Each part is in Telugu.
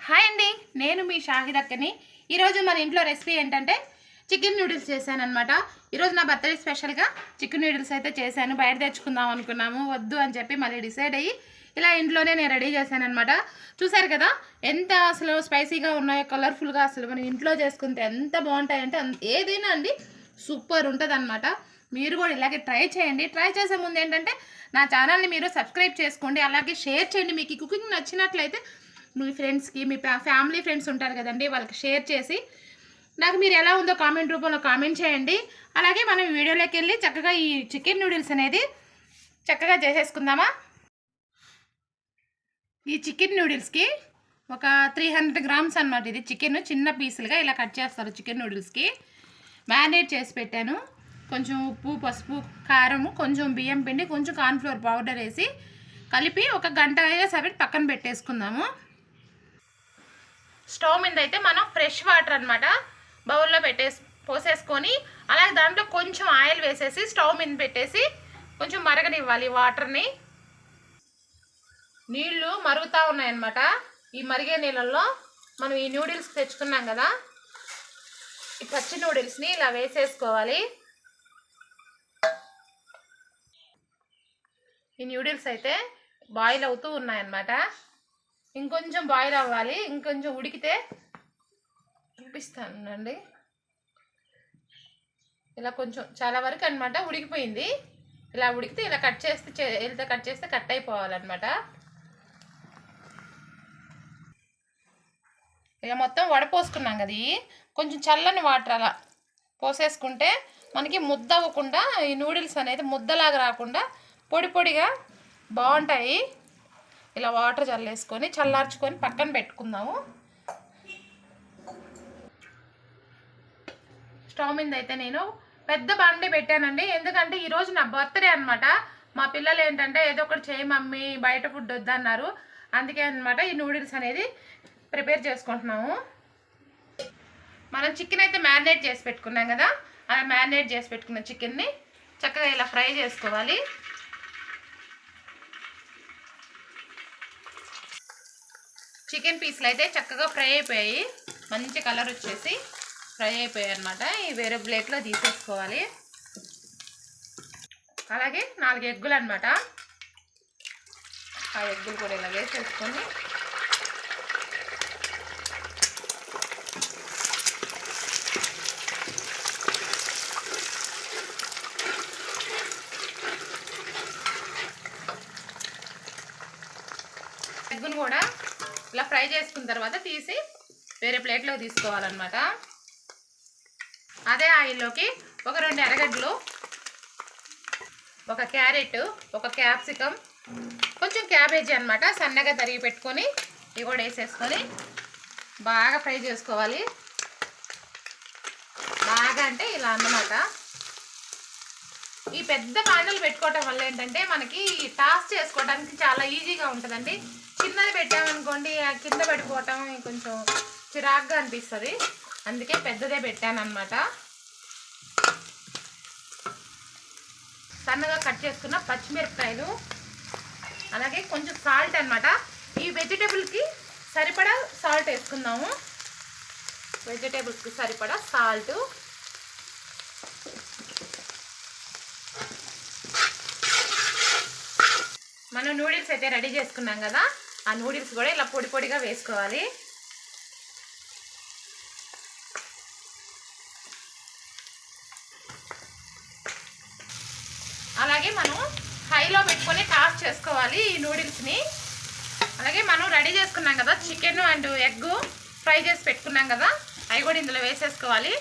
హాయ్ అండి నేను మీ షాహిదక్కని ఈరోజు మన ఇంట్లో రెసిపీ ఏంటంటే చికెన్ నూడిల్స్ చేశాను అనమాట ఈరోజు నా బర్త్డే స్పెషల్గా చికెన్ నూడిల్స్ అయితే చేశాను. బయట తెచ్చుకుందాం అనుకున్నాము వద్దు అని చెప్పి మళ్ళీ డిసైడ్ అయ్యి ఇలా ఇంట్లోనే నేను రెడీ చేశాను అనమాట చూసారు కదా ఎంత అసలు స్పైసీగా ఉన్నాయో కలర్ఫుల్గా అసలు మనం ఇంట్లో చేసుకుంటే ఎంత బాగుంటాయంటే అంత- ఏదైనా అండి సూపర్ ఉంటుంది అనమాట మీరు కూడా ఇలాగే ట్రై చేయండి. ట్రై చేసే ముందు ఏంటంటే నా ఛానల్ని మీరు సబ్స్క్రైబ్ చేసుకోండి. అలాగే షేర్ చేయండి. మీకు ఈ కుకింగ్ నచ్చినట్లయితే మీ ఫ్రెండ్స్కి మీ ఫ్యా- ఫ్యామిలీ ఫ్రెండ్స్ ఉంటారు కదండి వాళ్ళకి షేర్ చేసి నాకు మీరు ఎలా ఉందో కామెంట్ రూపంలో కామెంట్ చేయండి. అలాగే మనం ఈ వీడియోలోకి వెళ్ళి చక్కగా ఈ చికెన్ నూడిల్స్ అనేది చక్కగా చేసేసుకుందామా? ఈ చికెన్ నూడిల్స్కి ఒక త్రీ హండ్రెడ్ గ్రామ్స్ అనమాట ఇది చికెన్. చిన్న పీసులుగా ఇలా కట్ చేస్తారు చికెన్ నూడిల్స్కి. మ్యారినేట్ చేసి పెట్టాను. కొంచెం ఉప్పు పసుపు కారం కొంచెం బియ్యం పిండి కొంచెం కార్న్ఫ్లోర్ పౌడర్ వేసి కలిపి ఒక గంట సపరేట్ పక్కన పెట్టేసుకుందాము. స్టవ్ మీద అయితే మనం ఫ్రెష్ వాటర్ అనమాట బౌల్లో పెట్టేసి పోసేసుకొని అలాగే దాంట్లో కొంచెం ఆయిల్ వేసేసి స్టవ్ మీద పెట్టేసి కొంచెం మరగనివ్వాలి వాటర్ని. నీళ్ళు మరుగుతూ ఉన్నాయన్నమాట. ఈ మరిగే నీళ్ళల్లో మనం ఈ నూడిల్స్ తెచ్చుకున్నాం కదా ఈ పచ్చి నూడిల్స్ని ఇలా వేసేసుకోవాలి. ఈ నూడిల్స్ అయితే బాయిల్ అవుతూ ఉన్నాయన్నమాట. ఇంకొంచెం బాయిల్ అవ్వాలి. ఇంకొంచెం ఉడికితే చూపిస్తానండి ఇలా కొంచెం చాలా వరకు అనమాట ఉడికిపోయింది. ఇలా ఉడికితే ఇలా కట్ చేస్తే చే- ఇలా కట్ చేస్తే కట్ అయిపోవాలన్నమాట. ఇక మొత్తం వడపోసుకున్నాం కదా ఇవి కొంచెం చల్లని వాటర్ అలా పోసేసుకుంటే మనకి ముద్ద అవ్వకుండా ఈ నూడిల్స్ అనేది ముద్దలాగా రాకుండా పొడి పొడిగా బాగుంటాయి. ఇలా వాటర్ చల్లేసుకొని చల్లార్చుకొని పక్కన పెట్టుకుందాము. స్టవ్ మీద అయితే నేను పెద్ద బండి పెట్టానండి. ఎందుకంటే ఈరోజు నా బర్త్డే అనమాట మా పిల్లలు ఏంటంటే ఏదో ఒకటి చేయి మమ్మీ బయట ఫుడ్ వద్దన్నారు. అందుకే అనమాట ఈ నూడిల్స్ అనేది ప్రిపేర్ చేసుకుంటున్నాము. మనం చికెన్ అయితే మ్యారినేట్ చేసి పెట్టుకున్నాం కదా. అలా మ్యారినేట్ చేసి పెట్టుకున్న చికెన్ని చక్కగా ఇలా ఫ్రై చేసుకోవాలి. చికెన్ పీసులు అయితే చక్కగా ఫ్రై అయిపోయాయి. మంచి కలర్ వచ్చేసి ఫ్రై అయిపోయాయి అనమాట ఈ వేరే ప్లేట్లో తీసేసుకోవాలి. అలాగే నాలుగు ఎగ్గులు అనమాట ఆ ఎగ్గులు కూడా ఇలా వేసేసుకొని ఎగ్గును కూడా ఇలా ఫ్రై చేసుకున్న తర్వాత తీసి వేరే ప్లేట్లో తీసుకోవాలన్నమాట. అదే ఆయిల్లోకి ఒక రెండు ఎర్రగడ్డలు ఒక క్యారెట్ ఒక క్యాప్సికమ్ కొంచెం క్యాబేజీ అనమాట సన్నగా తరిగి పెట్టుకొని ఇవి కూడా వేసేసుకొని బాగా ఫ్రై చేసుకోవాలి. బాగా అంటే ఇలా అన్నమాట. ఈ పెద్ద బాండలు పెట్టుకోవటం వల్ల ఏంటంటే మనకి టాస్ చేసుకోవడానికి చాలా ఈజీగా ఉంటుందండి. చిన్నది పెట్టామనుకోండి ఆ కింద పడిపోవటం కొంచెం చిరాగ్గా అనిపిస్తుంది. అందుకే పెద్దదే పెట్టాను అనమాట సన్నగా కట్ చేసుకున్న పచ్చిమిరపకాయలు అలాగే కొంచెం సాల్ట్ అనమాట ఈ వెజిటేబుల్కి సరిపడా సాల్ట్ వేసుకుందాము. వెజిటేబుల్స్కి సరిపడా సాల్ట్ మనం నూడిల్స్ అయితే రెడీ చేసుకున్నాం కదా ఆ నూడిల్స్ కూడా ఇలా పొడి పొడిగా వేసుకోవాలి. అలాగే మనం హైలో పెట్టుకొని టాస్ చేసుకోవాలి ఈ నూడిల్స్ని అలాగే మనం రెడీ చేసుకున్నాం కదా చికెన్ అండ్ ఎగ్ ఫ్రై చేసి పెట్టుకున్నాం కదా అవి కూడా ఇందులో వేసేసుకోవాలి.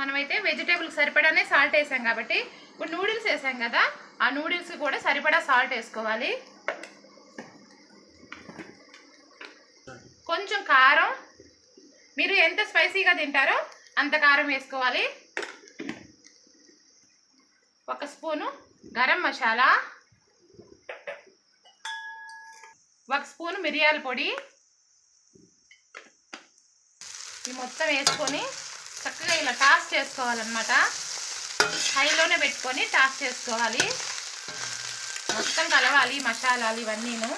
మనమైతే వెజిటేబుల్కి సరిపడానే సాల్ట్ వేసాం కాబట్టి ఇప్పుడు నూడిల్స్ వేసాం కదా ఆ నూడిల్స్ కూడా సరిపడా సాల్ట్ వేసుకోవాలి. కొంచెం కారం మీరు ఎంత స్పైసీగా తింటారో అంత కారం వేసుకోవాలి. ఒక స్పూను గరం మసాలా ఒక స్పూను మిరియాల పొడి. ఈ మొత్తం వేసుకొని చక్కగా ఇలా టాస్ చేసుకోవాలన్నమాట. హైలోనే పెట్టుకొని టాస్ చేసుకోవాలి. మొత్తం కలవాలి మసాలాలు ఇవన్నీను.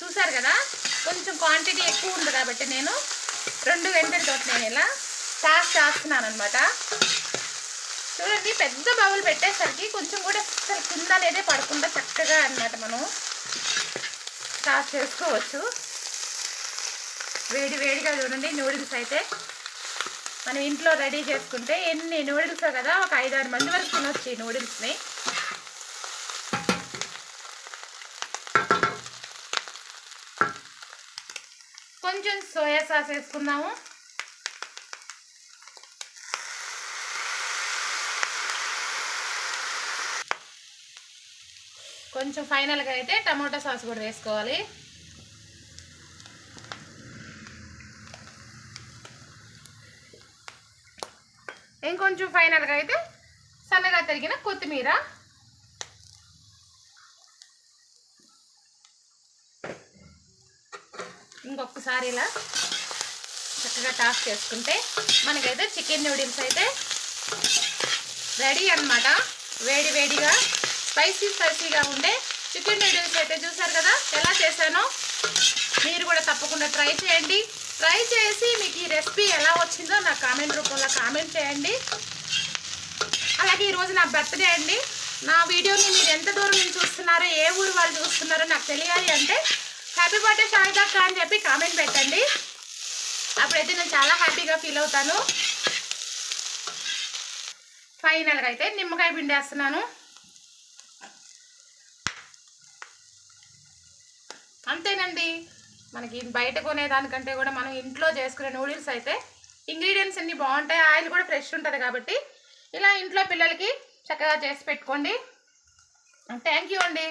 చూసారు కదా? కొంచెం క్వాంటిటీ ఎక్కువ ఉంది కాబట్టి నేను రెండు గంటలతో నేను ఇలా టాస్ చేస్తున్నాను అనమాట చూడండి పెద్ద బౌల్ పెట్టేసరికి కొంచెం కూడా అసలు కింద అనేది పడకుండా చక్కగా అన్నమాట మనం. స్టార్ట్ చేసుకోవచ్చు. వేడి వేడిగా చూడండి నూడిల్స్ అయితే మనం ఇంట్లో రెడీ చేసుకుంటే ఎన్ని నూడిల్స్ కదా ఒక ఐదారు మంది వరకు తినొచ్చు ఈ నూడిల్స్ని కొంచెం సోయా సాస్ వేసుకుందాము. కొంచెం ఫైనల్గా అయితే టమాటా సాస్ కూడా వేసుకోవాలి. ఇంకొంచెం ఫైనల్గా అయితే సన్నగా తరిగిన కొత్తిమీర. ఇంకొకసారి ఇలా చక్కగా టాస్ చేసుకుంటే మనకైతే చికెన్ నూడిల్స్ అయితే రెడీ అన్నమాట. వేడి వేడిగా స్పైసీ స్పైసీగా ఉండే చికెన్ నూడిల్స్ అయితే చూసారు కదా? ఎలా చేశానో మీరు కూడా తప్పకుండా ట్రై చేయండి. ట్రై చేసి మీకు ఈ రెసిపీ ఎలా వచ్చిందో నాకు కామెంట్ రూపంలో కామెంట్ చేయండి. అలాగే ఈరోజు నా బర్త్డే అండి. నా వీడియోని మీరు ఎంత దూరం నుంచి చూస్తున్నారో ఏ ఊరు వాళ్ళు చూస్తున్నారో నాకు తెలియాలి అంటే హ్యాపీ బర్త్డే షాహిదాక్క అని చెప్పి కామెంట్ పెట్టండి. అప్పుడైతే నేను చాలా హ్యాపీగా ఫీల్ అవుతాను. ఫైనల్గా అయితే నిమ్మకాయ పిండేస్తున్నాను. అంతేనండి. మనకి బయట కొనేదానికంటే కూడా మనం ఇంట్లో చేసుకునే నూడిల్స్ అయితే ఇంగ్రీడియంట్స్ అన్నీ బాగుంటాయి. ఆయిల్ కూడా ఫ్రెష్ ఉంటుంది కాబట్టి ఇలా ఇంట్లో పిల్లలకి చక్కగా చేసి పెట్టుకోండి. థ్యాంక్ యూ అండి.